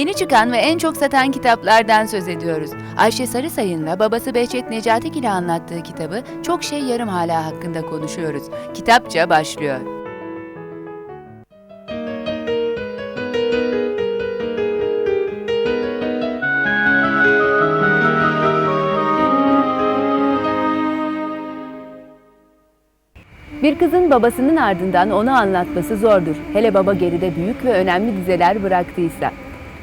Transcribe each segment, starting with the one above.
Yeni çıkan ve en çok satan kitaplardan söz ediyoruz. Ayşe Sarısayın'la babası Behçet Necatik ile anlattığı kitabı Çok Şey Yarım Hala hakkında konuşuyoruz. Kitapça başlıyor. Bir kızın babasının ardından onu anlatması zordur. Hele baba geride büyük ve önemli dizeler bıraktıysa.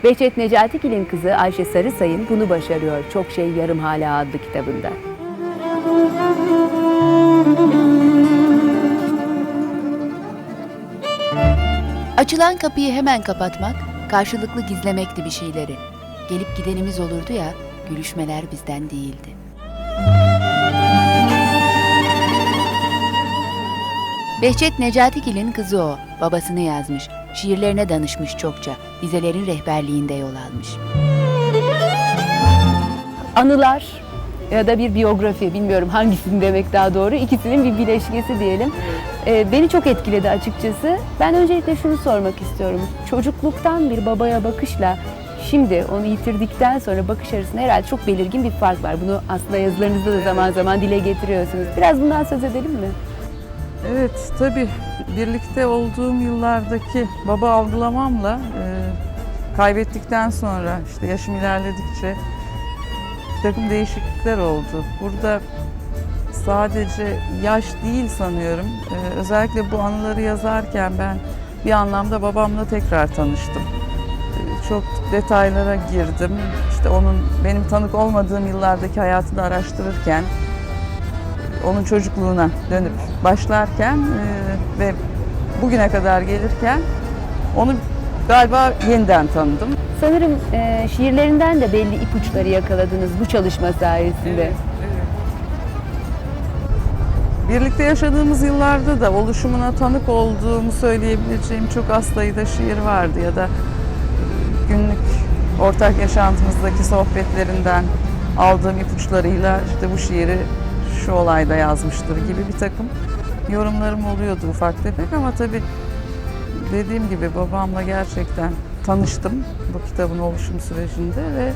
Behçet Necatigil'in kızı Ayşe Sarısayın bunu başarıyor Çok Şey Yarım Hala adlı kitabında. Açılan kapıyı hemen kapatmak, karşılıklı gizlemekti bir şeyleri. Gelip gidenimiz olurdu ya, gülüşmeler bizden değildi. Behçet Necatigil'in kızı o. Babasını yazmış. Şiirlerine danışmış çokça. Dizelerin rehberliğinde yol almış. Anılar ya da bir biyografi bilmiyorum hangisini demek daha doğru. İkisinin bir bileşkesi diyelim. Ee, beni çok etkiledi açıkçası. Ben öncelikle şunu sormak istiyorum. Çocukluktan bir babaya bakışla şimdi onu yitirdikten sonra bakış arasında herhalde çok belirgin bir fark var. Bunu aslında yazılarınızda da zaman zaman dile getiriyorsunuz. Biraz bundan söz edelim mi? Evet, tabii birlikte olduğum yıllardaki baba algılamamla e, kaybettikten sonra işte yaşım ilerledikçe bir takım değişiklikler oldu. Burada sadece yaş değil sanıyorum. E, özellikle bu anıları yazarken ben bir anlamda babamla tekrar tanıştım. E, çok detaylara girdim. İşte onun benim tanık olmadığım yıllardaki hayatını araştırırken onun çocukluğuna dönüp başlarken e, ve bugüne kadar gelirken onu galiba yeniden tanıdım. Sanırım e, şiirlerinden de belli ipuçları yakaladınız bu çalışma sayesinde. Birlikte yaşadığımız yıllarda da oluşumuna tanık olduğumu söyleyebileceğim çok az sayıda şiir vardı ya da günlük ortak yaşantımızdaki sohbetlerinden aldığım ipuçlarıyla işte bu şiiri şu olayda yazmıştır gibi bir takım yorumlarım oluyordu ufak tefek ama tabii dediğim gibi babamla gerçekten tanıştım bu kitabın oluşum sürecinde ve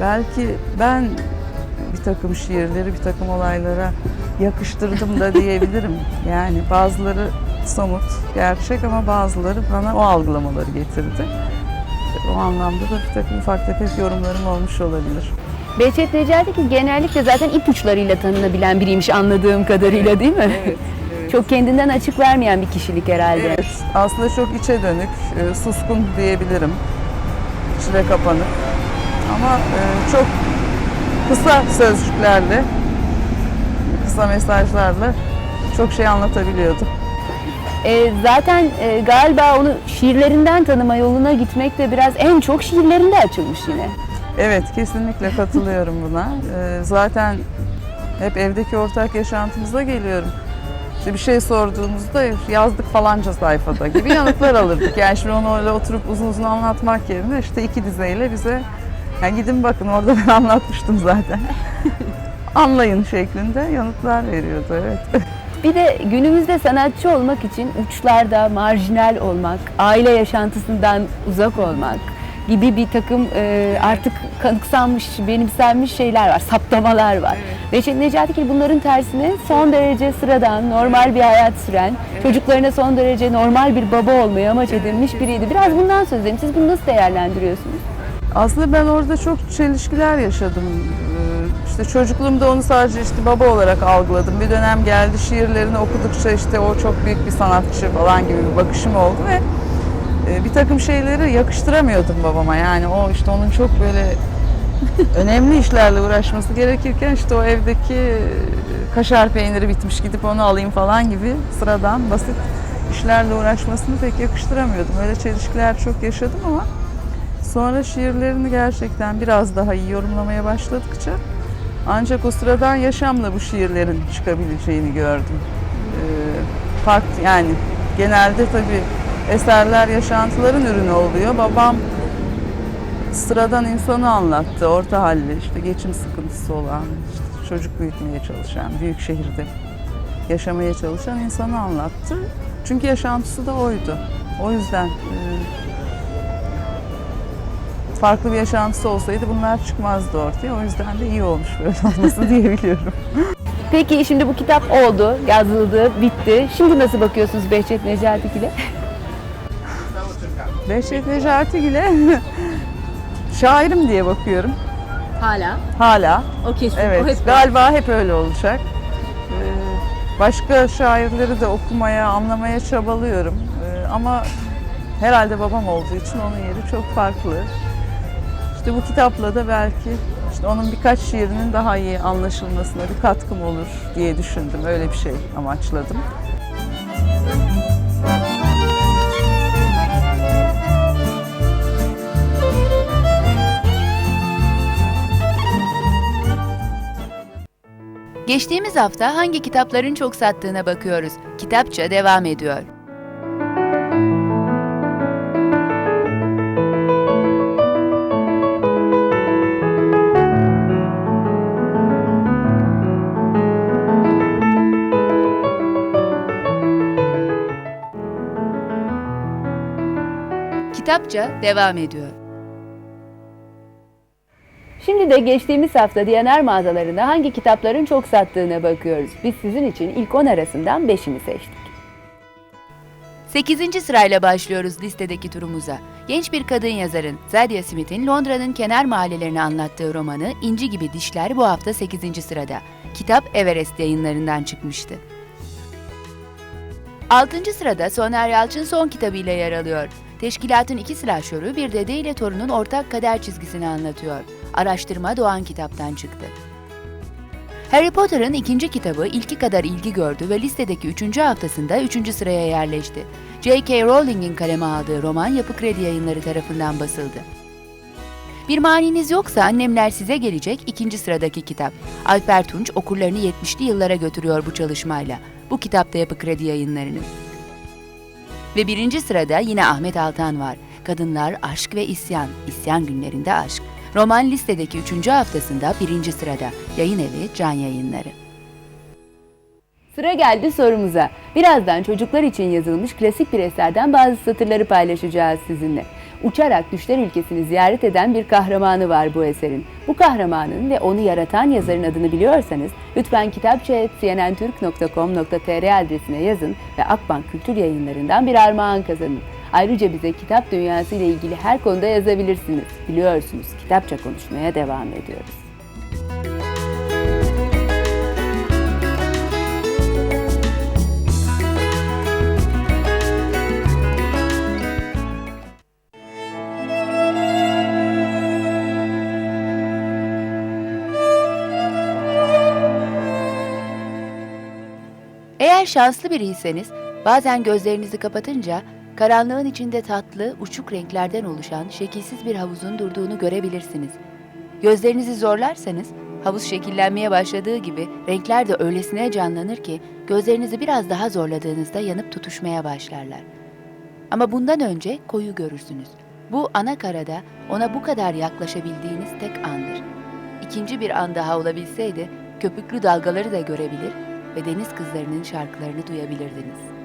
belki ben bir takım şiirleri bir takım olaylara yakıştırdım da diyebilirim. Yani bazıları somut, gerçek ama bazıları bana o algılamaları getirdi. O anlamda da bir takım ufak tefek yorumlarım olmuş olabilir. Behçet Necatigil genellikle zaten ipuçlarıyla tanınabilen biriymiş anladığım kadarıyla değil mi? evet. Çok kendinden açık vermeyen bir kişilik herhalde. Evet, aslında çok içe dönük, e, suskun diyebilirim. İçine kapanık. Ama e, çok kısa sözcüklerle, kısa mesajlarla çok şey anlatabiliyordu. E, zaten e, galiba onu şiirlerinden tanıma yoluna gitmek de biraz en çok şiirlerinde açılmış yine. Evet, kesinlikle katılıyorum buna. E, zaten hep evdeki ortak yaşantımıza geliyorum. İşte bir şey sorduğumuzda yazdık falanca sayfada gibi yanıtlar alırdık. Yani şimdi onu öyle oturup uzun uzun anlatmak yerine işte iki dizeyle bize yani gidin bakın orada ben anlatmıştım zaten. Anlayın şeklinde yanıtlar veriyordu evet. Bir de günümüzde sanatçı olmak için uçlarda marjinal olmak, aile yaşantısından uzak olmak gibi bir takım e, artık kanıksanmış, benimsenmiş şeyler var, saptamalar var. Behçet Necatigil bunların tersine son derece sıradan, normal bir hayat süren, çocuklarına son derece normal bir baba olmayı amaç edinmiş biriydi. Biraz bundan söz edelim. Siz bunu nasıl değerlendiriyorsunuz? Aslında ben orada çok çelişkiler yaşadım. Ee, İşte çocukluğumda onu sadece işte baba olarak algıladım. Bir dönem geldi şiirlerini okudukça işte o çok büyük bir sanatçı falan gibi bir bakışım oldu ve bir takım şeyleri yakıştıramıyordum babama. Yani o işte onun çok böyle önemli işlerle uğraşması gerekirken işte o evdeki kaşar peyniri bitmiş gidip onu alayım falan gibi sıradan basit işlerle uğraşmasını pek yakıştıramıyordum. Öyle çelişkiler çok yaşadım ama Sonra şiirlerini gerçekten biraz daha iyi yorumlamaya başladıkça ancak o sıradan yaşamla bu şiirlerin çıkabileceğini gördüm. Ee, farklı yani genelde tabii eserler yaşantıların ürünü oluyor. Babam sıradan insanı anlattı. Orta halli, işte geçim sıkıntısı olan, işte çocuk büyütmeye çalışan, büyük şehirde yaşamaya çalışan insanı anlattı. Çünkü yaşantısı da oydu. O yüzden e, farklı bir yaşantısı olsaydı bunlar çıkmazdı ortaya. O yüzden de iyi olmuş böyle olması diyebiliyorum. Peki şimdi bu kitap oldu, yazıldı, bitti. Şimdi nasıl bakıyorsunuz Behçet Necatigil'e? Behçet Necatigil'e şairim diye bakıyorum. Hala. Hala. O keşif. Evet, galiba hep öyle olacak. Ee, Başka şairleri de okumaya, anlamaya çabalıyorum. Ee, Ama herhalde babam olduğu için onun yeri çok farklı. İşte bu kitapla da belki işte onun birkaç şiirinin daha iyi anlaşılmasına bir katkım olur diye düşündüm. Öyle bir şey amaçladım. Geçtiğimiz hafta hangi kitapların çok sattığına bakıyoruz. Kitapça devam ediyor. Kitapça devam ediyor. Şimdi de geçtiğimiz hafta Diyaner mağazalarında hangi kitapların çok sattığına bakıyoruz. Biz sizin için ilk 10 arasından 5'ini seçtik. 8. sırayla başlıyoruz listedeki turumuza. Genç bir kadın yazarın Zadie Smith'in Londra'nın kenar mahallelerini anlattığı romanı İnci gibi Dişler bu hafta 8. sırada. Kitap Everest yayınlarından çıkmıştı. 6. sırada Soner Yalçın son kitabıyla yer alıyor. Teşkilatın iki silahşörü bir dede ile torunun ortak kader çizgisini anlatıyor. Araştırma Doğan kitaptan çıktı. Harry Potter'ın ikinci kitabı ilki kadar ilgi gördü ve listedeki üçüncü haftasında üçüncü sıraya yerleşti. J.K. Rowling'in kaleme aldığı roman Yapı Kredi Yayınları tarafından basıldı. Bir maniniz yoksa Annemler Size Gelecek ikinci sıradaki kitap. Alper Tunç okurlarını 70'li yıllara götürüyor bu çalışmayla. Bu kitapta Yapı Kredi Yayınları'nın. Ve birinci sırada yine Ahmet Altan var. Kadınlar, Aşk ve İsyan, İsyan Günlerinde Aşk. Roman listedeki üçüncü haftasında birinci sırada. Yayın evi Can Yayınları. Sıra geldi sorumuza. Birazdan çocuklar için yazılmış klasik bir eserden bazı satırları paylaşacağız sizinle. Uçarak düşler ülkesini ziyaret eden bir kahramanı var bu eserin. Bu kahramanın ve onu yaratan yazarın adını biliyorsanız lütfen kitapça.cnntürk.com.tr adresine yazın ve Akbank Kültür Yayınları'ndan bir armağan kazanın. Ayrıca bize kitap dünyası ile ilgili her konuda yazabilirsiniz. Biliyorsunuz kitapça konuşmaya devam ediyoruz. Eğer şanslı biriyseniz bazen gözlerinizi kapatınca karanlığın içinde tatlı, uçuk renklerden oluşan şekilsiz bir havuzun durduğunu görebilirsiniz. Gözlerinizi zorlarsanız havuz şekillenmeye başladığı gibi renkler de öylesine canlanır ki gözlerinizi biraz daha zorladığınızda yanıp tutuşmaya başlarlar. Ama bundan önce koyu görürsünüz. Bu ana karada ona bu kadar yaklaşabildiğiniz tek andır. İkinci bir an daha olabilseydi köpüklü dalgaları da görebilir ve deniz kızlarının şarkılarını duyabilirdiniz.